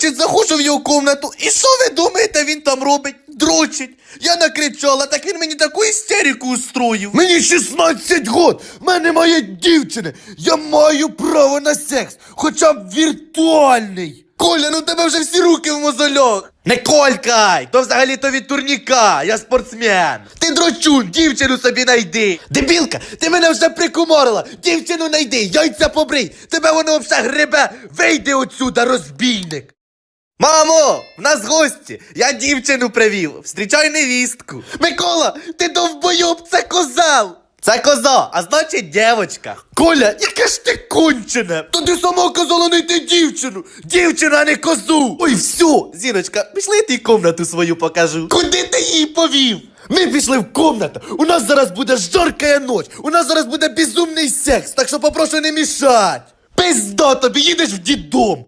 Значить, заходжу в його комнату, і що ви думаєте, він там робить? Дрочить. Я накричала, так він мені таку істерику устроїв. Мені 16 год, в мене немає дівчини. Я маю право на секс, хоча б віртуальний. Коля, ну тебе вже всі руки в мозольох. Не колькай! То взагалі то від турніка, я спортсмен. Ти дрочун, дівчину собі найди. Дебілка, ти мене вже прикуморила. Дівчину найди, яйця побрий. Тебе воно все гребе. Вийди отсюда, розбійник. Мамо, в нас гості. Я дівчину привів. Встрічай невістку. Микола, ти довбойоб, це козел. Це коза, а значить дівочка. Коля, яке ж ти кончене? То ти сама казала знайти дівчину. Дівчину, а не козу. Ой, все, Зіночка, пішли я тобі комнату свою покажу. Куди ти її повів? Ми пішли в комнату. У нас зараз буде жаркая ночь. У нас зараз буде безумний секс, так що попрошу не мішать. Пизда тобі, їдеш в дідом.